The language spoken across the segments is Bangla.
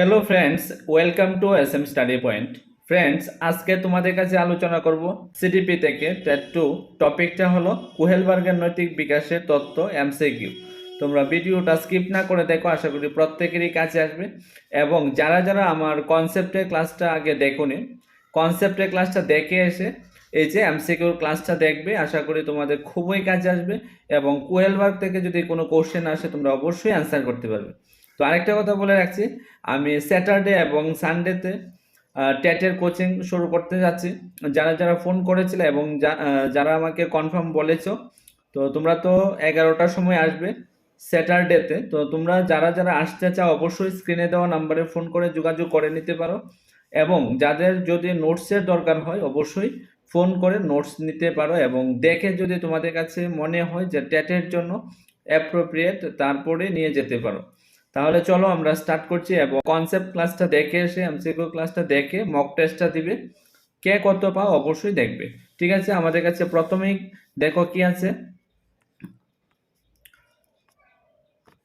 Hello friends welcome to S M study point friends আজকে তোমাদের কাছে আলোচনা করব সিডিপি থেকে টেট টু টপিকটা হলো কুহেলবার্গের নৈতিক বিকাশের তত্ত্ব এমসিকিউ তোমরা ভিডিওটা স্কিপ না করে দেখো, আশা করি প্রত্যেকেরই কাছে আসবে। এবং যারা যারা আমার কনসেপ্টের ক্লাসটা আগে দেখোনি কনসেপ্টের ক্লাসটা দেখে এসে এই যে এমসিকিউর ক্লাসটা দেখবে, আশা করি তোমাদের খুবই কাজে আসবে। এবং কুহেলবার্গ থেকে যদি কোনো কোশ্চেন আসে, তোমরা অবশ্যই অ্যান্সার করতে পারবে। তো আরেকটা কথা বলে রাখছি, আমি স্যাটারডে এবং সানডেতে ট্যাটের কোচিং শুরু করতে যাচ্ছি। যারা যারা ফোন করেছিলে এবং যারা আমাকে কনফার্ম বলেছ, তো তোমরা তো এগারোটার সময় আসবে স্যাটারডেতে তো তোমরা যারা যারা আসতে চাও, অবশ্যই স্ক্রিনে দেওয়া নাম্বারে ফোন করে যোগাযোগ করে নিতে পারো। এবং যাদের যদি নোটসের দরকার হয়, অবশ্যই ফোন করে নোটস নিতে পারো এবং দেখে যদি তোমাদের কাছে মনে হয় যে ট্যাটের জন্য অ্যাপ্রোপ্রিয়েট তারপরে নিয়ে যেতে পারো। তাহলে চলো আমরা স্টার্ট করছি এবং কনসেপ্ট ক্লাসটা দেখে এসে এমসিকিউ ক্লাসটা দেখে মক টেস্টটা দিবে। কে কত পাও অবশ্যই দেখবে। ঠিক আছে? আমাদের কাছে প্রথমেই দেখো কি আছে।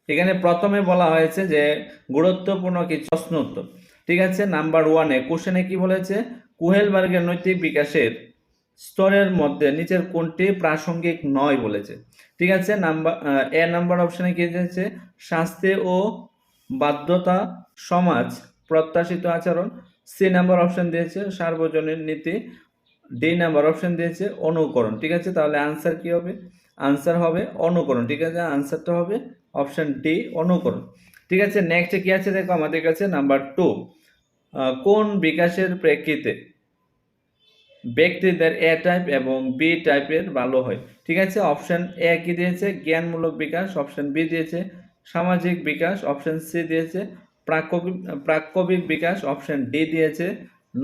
এখানে প্রথমে বলা হয়েছে যে গুরুত্বপূর্ণ কিছু প্রশ্ন উত্তর। ঠিক আছে? নাম্বার ওয়ানে কোশ্চেনে কি বলেছে? কুহেলবার্গের নৈতিক বিকাশের স্তরের মধ্যে, নিচের কোনটি প্রাসঙ্গিক নয় বলেছে। ঠিক আছে? নাম্বার এ নাম্বার অপশনে কি দিয়েছে? শাস্তি ও বাধ্যতা সমাজ প্রত্যাশিত আচরণ। সি নাম্বার অপশন দিয়েছে, সার্বজনীন নীতি। ডি নাম্বার অপশন দিয়েছে, অনুকরণ। ঠিক আছে? তাহলে আনসার কি হবে? আনসার হবে অনুকরণ। ঠিক আছে? আনসারটা হবে অপশন ডি, অনুকরণ। ঠিক আছে? নেক্সট কি আছে দেখো আমাদের কাছে? Number two. কোন বিকাশের প্রেক্ষিতে ব্যক্তিদের এ টাইপ এবং বি টাইপের ভালো হয়। ঠিক আছে? অপশান এ কি দিয়েছে? জ্ঞানমূলক বিকাশ। অপশন বি দিয়েছে, সামাজিক বিকাশ। অপশান সি দিয়েছে প্রাকবিক প্রাকবিক বিকাশ। অপশান ডি দিয়েছে,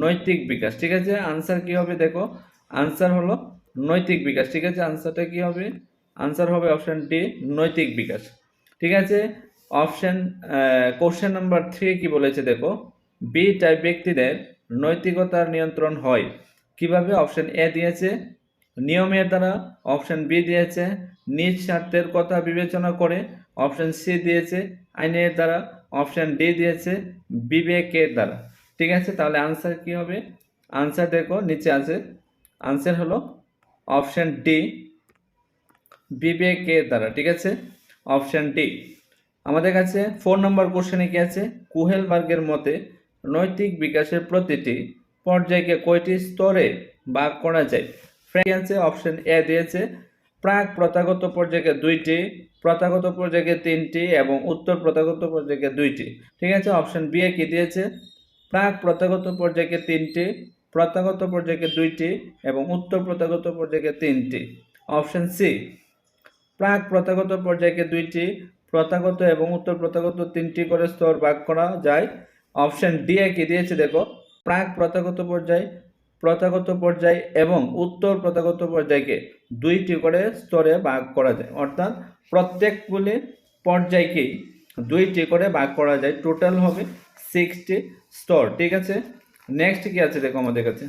নৈতিক বিকাশ। ঠিক আছে? আনসার কি হবে দেখো? আনসার হলো নৈতিক বিকাশ। ঠিক আছে? আনসারটা কি হবে? আনসার হবে অপশান ডি নৈতিক বিকাশ। ঠিক আছে? অপশান কোশ্চেন নাম্বার থ্রি কি বলেছে দেখো? বি টাইপ ব্যক্তিদের নৈতিকতার নিয়ন্ত্রণ হয়। কীভাবে অপশন এ দিয়েছে? নিয়মের দ্বারা অপশন বি দিয়েছে। নিজ স্বার্থের কথা বিবেচনা করে অপশন সি দিয়েছে। আইনের দ্বারা অপশন ডি দিয়েছে বিবেকের দ্বারা। ঠিক আছে? তাহলে আনসার কি হবে? আনসার দেখো, নিচে আছে। আনসার হলো অপশন ডি বিবেকের দ্বারা। ঠিক আছে? অপশন ডি আমাদের কাছে ফোর নম্বর কোশ্চেনে কি আছে? কুহেলবার্গের মতে নৈতিক বিকাশের প্রতিটি পর্যায়কে কয়টি স্তরে ভাগ করা যায়? ফ্রেন্সে অপশন এ দিয়েছে। প্রাক প্রথাগত পর্যায়কে দুইটি, প্রথাগত পর্যায়কে তিনটি এবং উত্তর প্রথাগত পর্যায়কে দুইটি। ঠিক আছে অপশন বি এ কি দিয়েছে? প্রাক প্রথাগত পর্যায়কে তিনটি, প্রথাগত পর্যায়কে দুইটি এবং উত্তর প্রথাগত পর্যায়কে তিনটি। অপশন সি প্রাক প্রথাগত পর্যায়কে দুইটি, প্রথাগত এবং উত্তর প্রথাগত তিনটি করে স্তর ভাগ করা যায়। অপশন ডি এ কি দিয়েছে দেখো? প্রাক প্রথাগত পর্যায় প্রথাগত পর্যায় এবং উত্তর প্রথাগত পর্যায়কে দুইটি করে স্তরে ভাগ করা যায়। অর্থাৎ প্রত্যেকগুলি পর্যায়কেই দুইটি করে ভাগ করা যায়। টোটাল হবে সিক্সটি স্তর। ঠিক আছে? নেক্সট কি আছে দেখো আমাদের কাছে?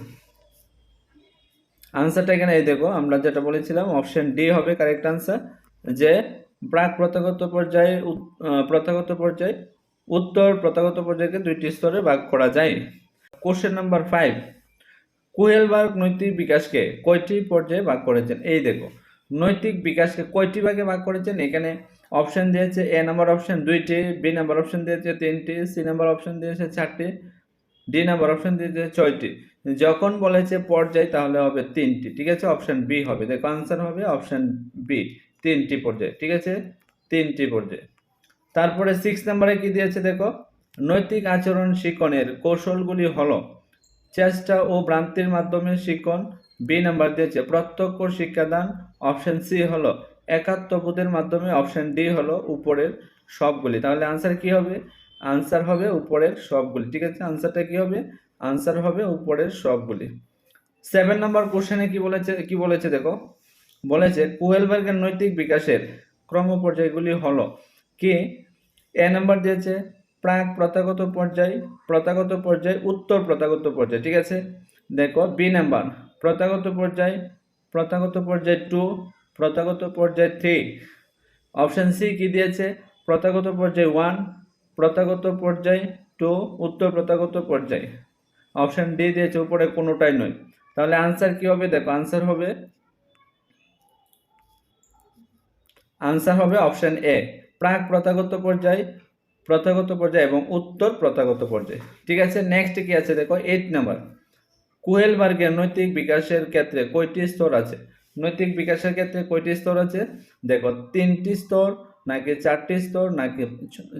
আনসারটা এখানে এই দেখো, আমরা যেটা বলেছিলাম অপশন ডি হবে কারেক্ট আনসার যে প্রাক প্রথাগত পর্যায়ে প্রথাগত পর্যায়, উত্তর প্রথাগত পর্যায়কে দুইটি স্তরে ভাগ করা যায়। কোশ্চেন নাম্বার ফাইভ কুহেলবার্গ নৈতিক বিকাশকে কয়টি পর্যায়ে ভাগ করেছেন? এই দেখো, নৈতিক বিকাশকে কয়টি ভাগে ভাগ করেছেন? এখানে অপশন দিয়েছে এ নাম্বার অপশন দুইটি বি নাম্বার অপশন দিয়েছে তিনটি সি নাম্বার অপশন দিয়েছে চারটি ডি নাম্বার অপশন দিয়েছে ছয়টি। যখন বলেছে পর্যায়, তাহলে হবে তিনটি, ঠিক আছে? অপশন বি হবে। দেখো আনসার হবে অপশন বি তিনটি পর্যায়, ঠিক আছে? তিনটি পর্যায়। তারপরে সিক্স নাম্বারে কি দিয়েছে দেখো? নৈতিক আচরণ শিক্ষণের কৌশলগুলি হল চেষ্টা ও ভ্রান্তির মাধ্যমে শিক্ষণ বি নাম্বার দিয়েছে প্রত্যক্ষ শিক্ষাদান অপশন সি হলো একাত্মবোধের মাধ্যমে অপশন ডি হলো উপরের সবগুলি। তাহলে আনসার কি হবে? আনসার হবে উপরের সবগুলি। ঠিক আছে? আনসারটা কি হবে? আনসার হবে উপরের সবগুলি। সেভেন নাম্বার কোশ্চেনে কি বলেছে? কি বলেছে দেখো? বলেছে কুহেলবার্গের নৈতিক বিকাশের ক্রমপর্যায়গুলি হলো কি? এ নাম্বার দিয়েছে প্রাক প্রথাগত পর্যায় প্রথাগত পর্যায়, উত্তর প্রথাগত পর্যায়, ঠিক আছে? দেখো বি নাম্বার প্রথাগত পর্যায় প্রথাগত পর্যায় টু প্রথাগত পর্যায় থ্রি অপশান সি কি দিয়েছে? প্রথাগত পর্যায় ওয়ান প্রথাগত পর্যায় টু উত্তর প্রথাগত পর্যায়। অপশান ডি দিয়েছে, উপরে কোনোটাই নয়। তাহলে আনসার কি হবে? দেখো আনসার হবে আনসার হবে অপশান এ প্রাক প্রথাগত পর্যায় প্রথাগত পর্যায় এবং উত্তর প্রথাগত পর্যায়। ঠিক আছে? নেক্সট কি আছে দেখো? এইট নাম্বার কুহেলবার্গের নৈতিক বিকাশের ক্ষেত্রে কয়টি স্তর আছে? নৈতিক বিকাশের ক্ষেত্রে কয়টি স্তর আছে? দেখো, তিনটি স্তর, নাকি চারটি স্তর, নাকি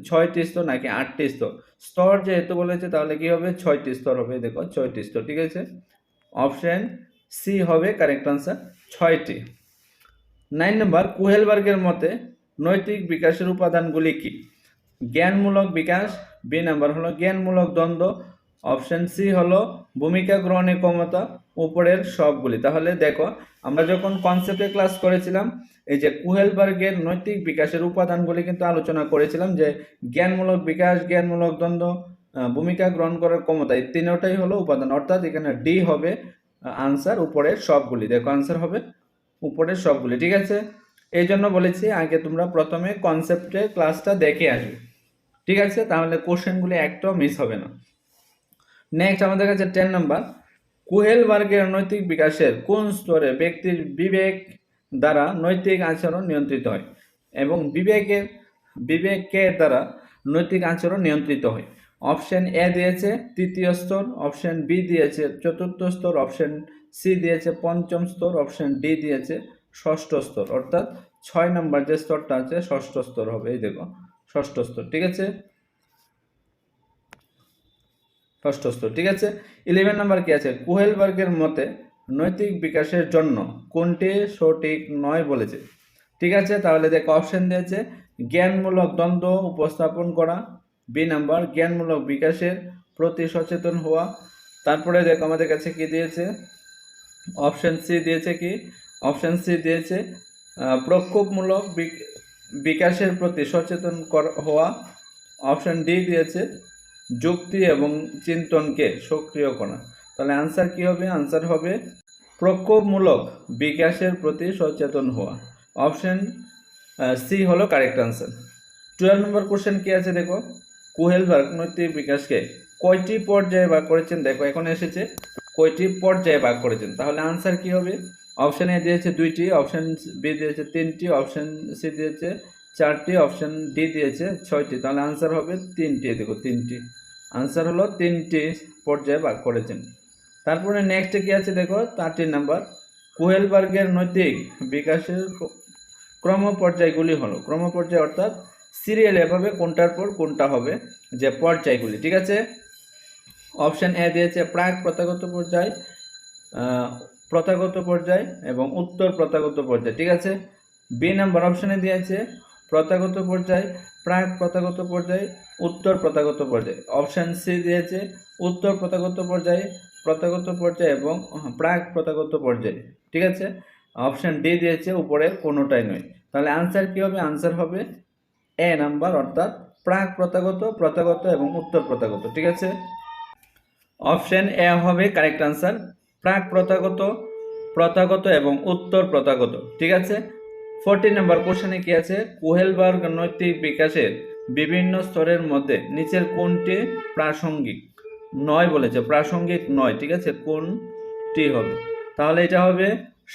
ছয়টি স্তর, নাকি আটটি স্তর? স্তর যেহেতু বলেছে, তাহলে কি হবে? ছয়টি স্তর হবে। দেখো, ছয়টি স্তর, ঠিক আছে? অপশন সি হবে কারেক্ট আনসার ছয়টি। নাইন নম্বর কুহেলবার্গের মতে নৈতিক বিকাশের উপাদানগুলি কি? জ্ঞানমূলক বিকাশ বি নাম্বার হলো জ্ঞানমূলক দ্বন্দ্ব অপশন সি হলো ভূমিকা গ্রহণের ক্ষমতা, উপরের সবগুলি। তাহলে দেখো, আমরা যখন কনসেপ্টে ক্লাস করেছিলাম, এই যে কুহেলবার্গের নৈতিক বিকাশের উপাদানগুলি কিন্তু আলোচনা করেছিলাম যে জ্ঞানমূলক বিকাশ, জ্ঞানমূলক দ্বন্দ্ব ভূমিকা গ্রহণ করার ক্ষমতা, এই তিনটাই হলো উপাদান। অর্থাৎ এখানে ডি হবে আনসার উপরের সবগুলি। দেখো আনসার হবে উপরের সবগুলি, ঠিক আছে? এই জন্য বলেছি, আগে তোমরা প্রথমে কনসেপ্টের ক্লাসটা দেখে আসবে। ঠিক আছে? তাহলে কোশ্চেনগুলি একটাও মিস হবে না। নেক্সট আমাদের কাছে টেন নাম্বার কুহেলবার্গের নৈতিক বিকাশের কোন স্তরে ব্যক্তির বিবেক দ্বারা নৈতিক আচরণ নিয়ন্ত্রিত হয়? এবং বিবেকের বিবেকের দ্বারা নৈতিক আচরণ নিয়ন্ত্রিত হয়। অপশন এ দিয়েছে তৃতীয় স্তর অপশন বি দিয়েছে চতুর্থ স্তর অপশন সি দিয়েছে পঞ্চম স্তর অপশন ডি দিয়েছে ষষ্ঠ স্তর। অর্থাৎ ছয় নম্বর যে স্তরটা আছে, ষষ্ঠ স্তর হবে। এই দেখো। ষষ্ঠ স্তর ঠিক আছে? ষষ্ঠ স্তর ঠিক আছে? ইলেভেন নাম্বার কি আছে? কুহেলবার্গের মতে নৈতিক বিকাশের জন্য কোনটি সঠিক নয় বলেছে। ঠিক আছে? তাহলে দেখো অপশন দিয়েছে, জ্ঞানমূলক দ্বন্দ্ব উপস্থাপন করা। বি নাম্বার জ্ঞানমূলক বিকাশের প্রতি সচেতন হওয়া। তারপরে দেখো আমাদের কাছে কি দিয়েছে? অপশন সি দিয়েছে কি? অপশন সি দিয়েছে প্রক্ষোভমূলক বিকাশের প্রতি সচেতন হওয়া অপশন ডি দিয়েছে যুক্তি এবং চিন্তনকে সক্রিয় করা। তাহলে আনসার কি হবে? আনসার হবে প্রক্ষোভমূলক বিকাশের প্রতি সচেতন হওয়া। অপশন সি হলো correct answer twelve number question কি আছে দেখো? কুহেলবার্গ নৈতিক বিকাশকে কয়টি পর্যায়ে ভাগ করেছেন? দেখো, এখন এসেছে কয়টি পর্যায়ে ভাগ করেছেন? তাহলে আনসার কি হবে? অপশন এ দিয়েছে দুইটি অপশন বি দিয়েছে তিনটি অপশান সি দিয়েছে চারটি অপশান ডি দিয়েছে ছয়টি। তাহলে আনসার হবে তিনটি দেখো তিনটি। আনসার হলো তিনটি পর্যায়ে ভাগ করেছেন। তারপরে নেক্সটে কী আছে দেখো? চারটি নাম্বার কুহেলবার্গের নৈতিক বিকাশের ক্রম পর্যায়গুলি হলো ক্রম পর্যায় অর্থাৎ সিরিয়াল এভাবে কোনটার পর কোনটা হবে যে পর্যায়গুলি, ঠিক আছে? অপশান এ দিয়েছে প্রাক প্রথাগত পর্যায় প্রথাগত পর্যায় এবং উত্তর প্রথাগত পর্যায়, ঠিক আছে? বি নাম্বার অপশনে দিয়েছে, প্রথাগত পর্যায়, প্রাক প্রথাগত পর্যায়, উত্তর প্রথাগত পর্যায়। অপশান সি দিয়েছে, উত্তর প্রথাগত পর্যায় প্রথাগত পর্যায় এবং প্রাক প্রথাগত পর্যায়, ঠিক আছে? অপশান ডি দিয়েছে, উপরে কোনোটাই নয়। তাহলে আনসার কী হবে? আনসার হবে এ নাম্বার অর্থাৎ প্রাক প্রথাগত প্রথাগত এবং উত্তর প্রথাগত, ঠিক আছে? অপশান এ হবে কারেক্ট আনসার প্রাক প্রথাগত প্রথাগত এবং উত্তর প্রথাগত, ঠিক আছে? ফোরটি নাম্বার কোশ্চেনে কি আছে? কুহেলবার্গ নৈতিক বিকাশের বিভিন্ন স্তরের মধ্যে নিচের কোনটি প্রাসঙ্গিক? নয় বলেছে, প্রাসঙ্গিক নয়, ঠিক আছে? কোনটি হবে? তাহলে এটা হবে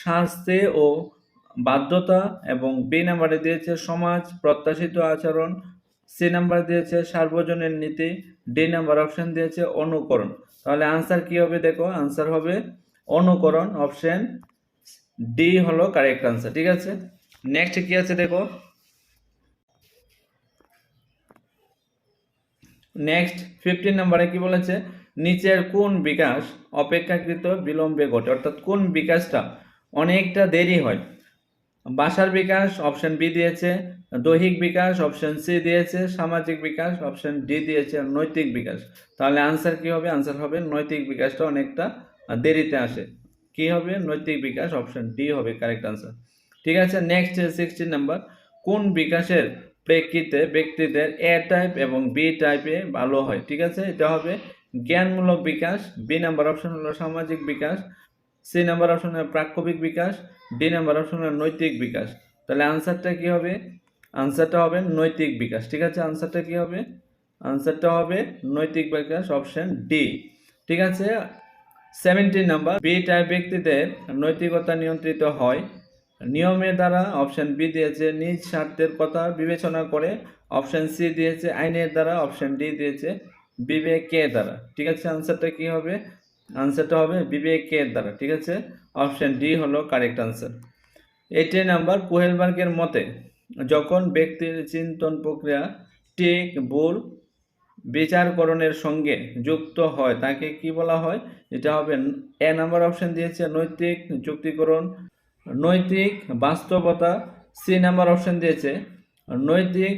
শাস্তি ও বাধ্যতা এবং বি নাম্বারে দিয়েছে সমাজ, প্রত্যাশিত আচরণ সি নাম্বার দিয়েছে সার্বজনীন নীতি ডি নাম্বার অপশন দিয়েছে অনুকরণ। তাহলে আনসার কি হবে দেখো? আনসার হবে অনুকরণ অপশন ডি হলো কারেক্ট আনসার ঠিক আছে? নেক্সট কি আছে দেখো? নেক্সট ফিফটিন নাম্বারে কি বলেছে? নিচের কোন বিকাশ অপেক্ষাকৃত বিলম্বে ঘটে? অর্থাৎ কোন বিকাশটা অনেকটা দেরি হয়? ভাষার বিকাশ অপশন বি দিয়েছে। দৈহিক বিকাশ অপশন সি দিয়েছে। সামাজিক বিকাশ অপশন ডি দিয়েছে। নৈতিক বিকাশ। তাহলে আনসার কি হবে? আনসার হবে নৈতিক বিকাশটা অনেকটা দেরিতে আসে। কি হবে? নৈতিক বিকাশ অপশন ডি হবে। কারেক্ট আনসার ঠিক আছে নেক্সট সিক্সটিন নাম্বার কোন বিকাশের প্রেক্ষিতে ব্যক্তিদের এ টাইপ এবং বি টাইপে ভালো হয়? ঠিক আছে, এটা হবে জ্ঞানমূলক বিকাশ। বি নাম্বার অপশন হলো সামাজিক বিকাশ। সি নাম্বার অপশন হলো প্রাক্ষবিক বিকাশ, ডি নাম্বার অপশন নৈতিক বিকাশ। তাহলে আনসারটা কি হবে? আনসারটা হবে নৈতিক বিকাশ। ঠিক আছে? আনসারটা কি হবে? আনসারটা হবে নৈতিক বিকাশ অপশন ডি ঠিক আছে? Seventeen number. বি টাইপ ব্যক্তিদের নৈতিকতা নিয়ন্ত্রিত হয়। নিয়মের দ্বারা অপশন বি দিয়েছে। নিজ স্বার্থের কথা বিবেচনা করে অপশন সি দিয়েছে। আইনের দ্বারা অপশন ডি দিয়েছে। বিবেকের দ্বারা। ঠিক আছে? আনসারটা কি হবে? আনসারটা হবে বিবেকের দ্বারা, ঠিক আছে? অপশন ডি হলো কারেক্ট আনসার এইটি নাম্বার কোহেলবার্গের মতে, যখন ব্যক্তির চিন্তন প্রক্রিয়া ঠিক ভুল বিচারকরণের সঙ্গে যুক্ত হয়, তাকে কি বলা হয়? এটা হবে এ নাম্বার অপশন দিয়েছে, নৈতিক যুক্তিকরণ, নৈতিক বাস্তবতা, সি নাম্বার অপশন দিয়েছে, নৈতিক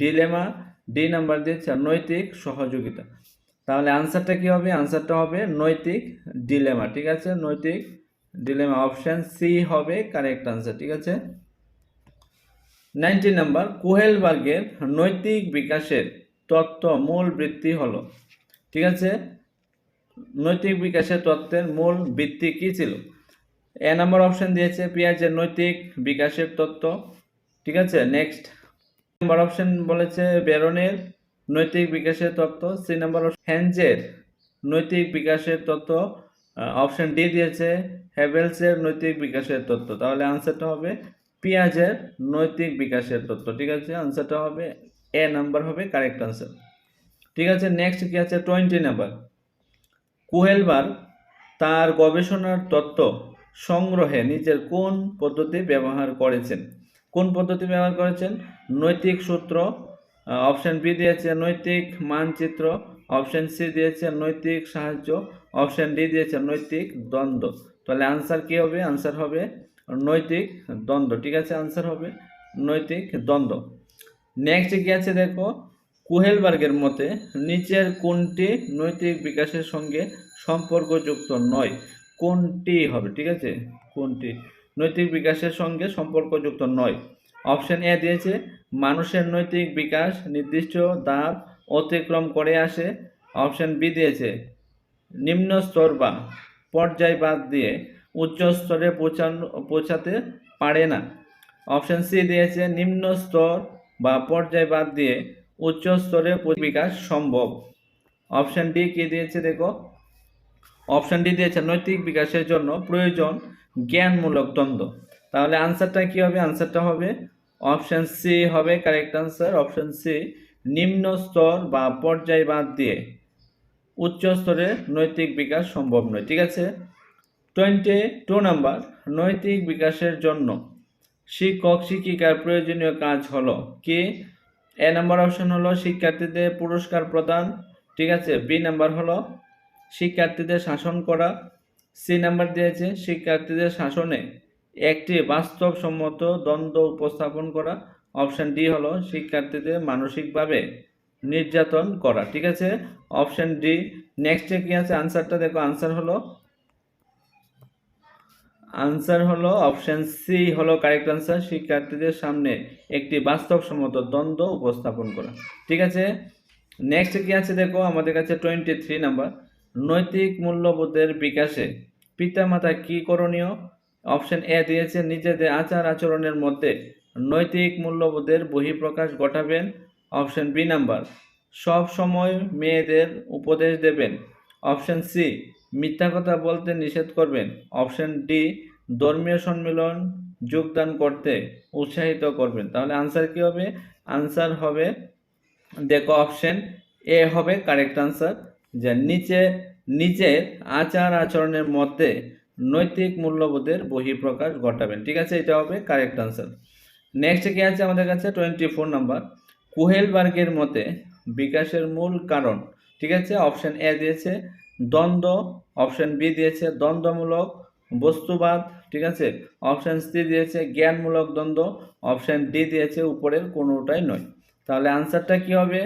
ডিলেমা ডি নাম্বার দিয়েছে, নৈতিক সহযোগিতা। তাহলে আনসারটা কি হবে? আনসারটা হবে নৈতিক ডিলেমা ঠিক আছে? নৈতিক ডিলেমা অপশান সি হবে কারেক্ট আনসার ঠিক আছে? নাইনটি নাম্বার কোহেলবার্গের নৈতিক বিকাশের তত্ত্ব মূল বৃত্তি হলো, ঠিক আছে? নৈতিক বিকাশের তত্ত্বের মূল বৃত্তি কি ছিল? এ নাম্বার অপশান দিয়েছে পেঁয়াজের নৈতিক বিকাশের তত্ত্ব, ঠিক আছে? নেক্সট নাম্বার অপশান বলেছে বেরনের নৈতিক বিকাশের তত্ত্ব, সি নাম্বার হ্যান্সের নৈতিক বিকাশের তত্ত্ব অপশন ডি দিয়েছে হ্যাভেলসের নৈতিক বিকাশের তত্ত্ব। তাহলে আনসারটা হবে পেঁয়াজের নৈতিক বিকাশের তত্ত্ব। ঠিক আছে? আনসারটা হবে এ নাম্বার হবে কারেক্ট আনসার ঠিক আছে? নেক্সট কি আছে? Twenty number. কুহেলবার তার গবেষণার তত্ত্ব সংগ্রহে নিজের কোন পদ্ধতি ব্যবহার করেছেন? কোন পদ্ধতি ব্যবহার করেছেন? নৈতিক সূত্র অপশন বি দিয়েছে নৈতিক মানচিত্র অপশান সি দিয়েছে নৈতিক সাহায্য অপশন ডি দিয়েছে নৈতিক দ্বন্দ্ব। তাহলে আনসার কি হবে? আনসার হবে নৈতিক দ্বন্দ্ব। ঠিক আছে? আনসার হবে নৈতিক দ্বন্দ্ব। নেক্সট কি আছে দেখো? কুহেলবার্গের মতে নিচের কোনটি নৈতিক বিকাশের সঙ্গে সম্পর্কযুক্ত নয়? কোনটি হবে? ঠিক আছে? কোনটি নৈতিক বিকাশের সঙ্গে সম্পর্কযুক্ত নয়? অপশন এ দিয়েছে, মানুষের নৈতিক বিকাশ, নির্দিষ্ট ধাপ অতিক্রম করে আসে। অপশন বি দিয়েছে, নিম্ন স্তর বা পর্যায় বাদ দিয়ে উচ্চ স্তরে পৌঁছানো, পৌঁছাতে পারে না। অপশন সি দিয়েছে, নিম্ন স্তর বা পর্যায় বাদ দিয়ে উচ্চ স্তরে বিকাশ সম্ভব। অপশন ডি কি দিয়েছে দেখো? অপশন ডি দিয়েছে, নৈতিক বিকাশের জন্য প্রয়োজন জ্ঞানমূলক দ্বন্দ্ব। তাহলে আনসারটা কি হবে? আনসারটা হবে অপশন সি হবে কারেক্ট আনসার অপশন সি নিম্ন স্তর বা পর্যায় বাদ দিয়ে উচ্চ স্তরে নৈতিক বিকাশ সম্ভব নয়, ঠিক আছে? টোয়েন্টি টু নাম্বার নৈতিক বিকাশের জন্য শিক্ষক, শিক্ষিকার প্রয়োজনীয় কাজ হলো কি এ নাম্বার অপশন হলো শিক্ষার্থীদের পুরস্কার প্রদান, ঠিক আছে? বি নাম্বার হলো শিক্ষার্থীদের শাসন করা সি নাম্বার দিয়েছে শিক্ষার্থীদের শাসনে একটি বাস্তবসম্মত দ্বন্দ্ব উপস্থাপন করা। অপশান ডি হলো শিক্ষার্থীদের মানসিকভাবে নির্যাতন করা। ঠিক আছে? অপশান ডি নেক্সটে কি আছে? আনসারটা দেখো আনসার হলো আনসার হলো অপশান সি হলো কারেক্ট আনসার শিক্ষার্থীদের সামনে একটি বাস্তবসম্মত দ্বন্দ্ব উপস্থাপন করা। ঠিক আছে? নেক্সট কি আছে দেখো? আমাদের কাছে টোয়েন্টি থ্রি নাম্বার নৈতিক মূল্যবোধের বিকাশে পিতামাতা কি করণীয়? অপশন এ দিয়েছে, নিজেদের আচার আচরণের মধ্যে নৈতিক মূল্যবোধের বহিঃপ্রকাশ ঘটাবেন। অপশন বি নাম্বার, সব সময় মেয়েদের উপদেশ দেবেন। অপশন সি, মিথ্যা কথা বলতে নিষেধ করবেন। অপশন ডি, ধর্মীয় সম্মেলন যোগদান করতে উৎসাহিত করবেন। তাহলে আনসার কি হবে? আনসার হবে, দেখো অপশন এ হবে কারেক্ট আনসার যে নিচে, নিজের আচার আচরণের মধ্যে নৈতিক মূল্যবোধের বহিঃপ্রকাশ ঘটাবেন। ঠিক আছে, এটা হবে কারেক্ট আনসার নেক্সট কি আছে আমাদের কাছে? টোয়েন্টি ফোর নাম্বার কুহেলবার্গের মতে বিকাশের মূল কারণ, ঠিক আছে অপশন এ দিয়েছে দ্বন্দ্ব অপশন বি দিয়েছে দ্বন্দ্বমূলক বস্তুবাদ, ঠিক আছে অপশন সি দিয়েছে জ্ঞানমূলক দ্বন্দ্ব অপশন ডি দিয়েছে উপরের কোনোটাই নয়। তাহলে আনসারটা কি হবে?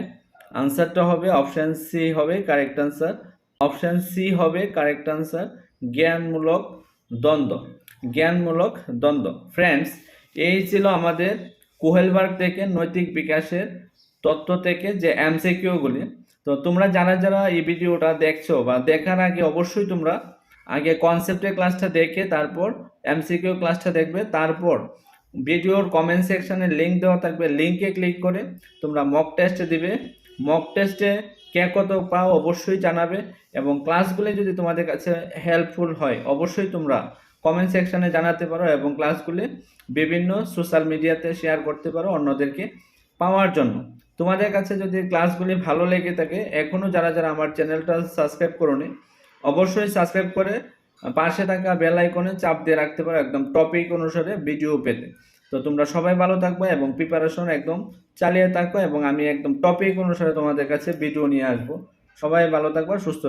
আনসারটা হবে অপশন সি হবে কারেক্ট আনসার অপশন সি হবে কারেক্ট আনসার জ্ঞানমূলক দ্বন্দ্ব। জ্ঞানমূলক দ্বন্দ্ব। ফ্রেন্ডস এই ছিল আমাদের কোহেলবার্গ থেকে নৈতিক বিকাশের তত্ত্ব থেকে যে এমসিকিউগুলি। তো তোমরা যারা যারা এই ভিডিওটা দেখছ বা দেখার আগে অবশ্যই তোমরা আগে কনসেপ্টের ক্লাসটা দেখে তারপর এমসিকিউ ক্লাসটা দেখবে। তারপর ভিডিওর কমেন্ট সেকশনে লিঙ্ক দেওয়া থাকবে। লিঙ্কে ক্লিক করে তোমরা মক টেস্ট দিবে। মক টেস্টে কে কত পাও অবশ্যই জানাবে এবং ক্লাসগুলি যদি তোমাদের কাছে হেল্পফুল হয়, অবশ্যই তোমরা কমেন্ট সেকশনে জানাতে পারো এবং ক্লাসগুলি বিভিন্ন সোশ্যাল মিডিয়াতে শেয়ার করতে পারো অন্যদেরকে পাওয়ার জন্য। তোমাদের কাছে যদি ক্লাসগুলি ভালো লেগে থাকে এখনও যারা যারা আমার চ্যানেলটা সাবস্ক্রাইব করোনি, অবশ্যই সাবস্ক্রাইব করে পাশে থাকা বেল আইকনে চাপ দিয়ে রাখতে পারো একদম টপিক অনুসারে ভিডিও পেতে। তো তোমরা সবাই ভালো থাকবে এবং প্রিপারেশন একদম চালিয়ে থাকো এবং আমি একদম টপিক অনুসারে তোমাদের কাছে ভিডিও নিয়ে আসব। সবাই ভালো থাকবে, সুস্থ